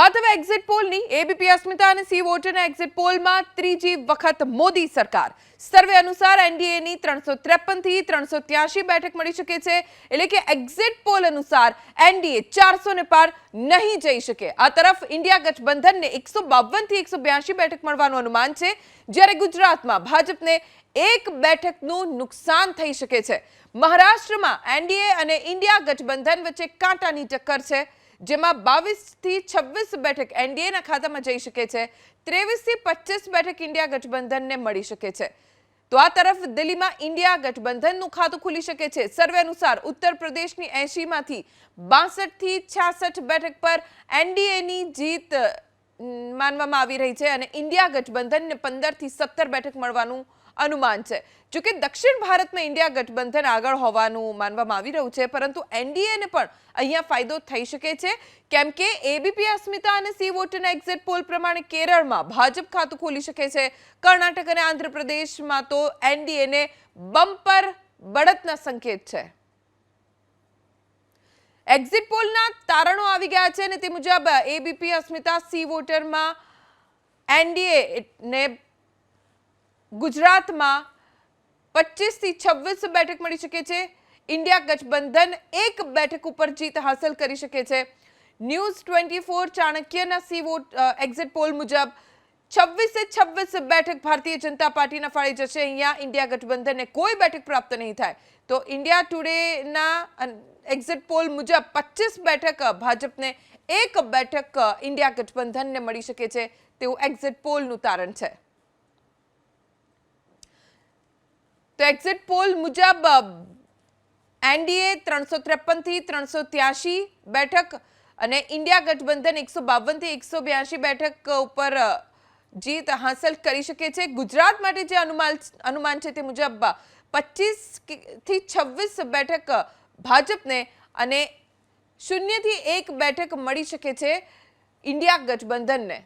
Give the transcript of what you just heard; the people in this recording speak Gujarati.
વાત એક્ઝિટ પોલની એબીપી અસ્મિતા અને સી વોટરના એક્ઝિટ પોલમાં ત્રીજી વખત મોદી સરકાર. સર્વે અનુસાર એનડીએની ત્રણસો ત્રેપનથી ત્રણસો ત્યાસી બેઠક મળી શકે છે. એટલે કે એક્ઝિટ પોલ અનુસાર એનડીએ ચારસો ને પાર નહીં જઈ શકે. આ તરફ ઇન્ડિયા ગઠબંધનને એકસો બાવનથી એકસો બ્યાસી બેઠક મળવાનું અનુમાન છે. જ્યારે ગુજરાતમાં ભાજપને એક બેઠકનું નુકસાન થઈ શકે છે. મહારાષ્ટ્રમાં એનડીએ અને ઇન્ડિયા ગઠબંધન વચ્ચે કાંટાની ટક્કર છે. જેમાં બાવીસથી છવ્વીસ બેઠક એનડીએના ખાતામાં જઈ શકે છે. ત્રેવીસથી પચીસ બેઠક ઇન્ડિયા ગઠબંધનને મળી શકે છે. તો આ તરફ દિલ્હીમાં ઇન્ડિયા ગઠબંધનનું ખાતું ખુલી શકે છે. સર્વે અનુસાર ઉત્તર પ્રદેશની એંશીમાંથી બાસઠથી છાસઠ બેઠક પર એનડીએની જીત માનવામાં આવી રહી છે અને ઇન્ડિયા ગઠબંધનને પંદરથી સત્તર બેઠક મળવાનું અનુમાન છે. જોકે દક્ષિણ ભારતમાં ઇન્ડિયા ગઠબંધન આગળ હોવાનું માનવામાં આવી રહ્યું છે, પરંતુ એનડીએને પણ અહીંયા ફાયદો થઈ શકે છે. કેમ કે એબીપી, અસ્મિતા અને સી વોટરના એક્ઝિટ પોલ પ્રમાણે કેરળમાં ભાજપ ખાતું ખોલી શકે છે. કર્ણાટક અને આંધ્રપ્રદેશમાં તો એનડીએને બમ્પર બળતના સંકેત છે. એક્ઝિટ પોલના તારણો આવી ગયા છે અને તે મુજબ એબીપી, અસ્મિતા સી વોટરમાં એનડીએ ને ગુજરાતમાં પચીસથી છવ્વીસ બેઠક મળી શકે છે. ઇન્ડિયા ગઠબંધન એક બેઠક ઉપર જીત હાંસલ કરી શકે છે. ન્યૂઝ ટ્વેન્ટી ફોર ચાણક્યના સી વોટ એક્ઝિટ પોલ મુજબ છવ્વીસે છવ્વીસ બેઠક ભારતીય જનતા પાર્ટીના ફાળે જશે. અહીંયા ઇન્ડિયા ગઠબંધનને કોઈ બેઠક પ્રાપ્ત નહીં થાય. તો ઇન્ડિયા ટુડેના એક્ઝિટ પોલ મુજબ પચીસ બેઠક ભાજપને એક બેઠક ઇન્ડિયા ગઠબંધનને મળી શકે છે. તેવું એક્ઝિટ પોલનું તારણ છે. તો એક્ઝિટ પોલ મુજબ એનડીએ ત્રણસો ત્રેપનથી ત્રણસો ત્યાસી બેઠક અને ઇન્ડિયા ગઠબંધન એકસો બાવનથી એકસો બ્યાસી બેઠક ઉપર જીત હાંસલ કરી શકે છે. ગુજરાત માટે જે અનુમાન અનુમાન છે તે મુજબ પચીસથી છવ્વીસ બેઠક ભાજપને અને શૂન્યથી એક બેઠક મળી શકે છે ઇન્ડિયા ગઠબંધનને.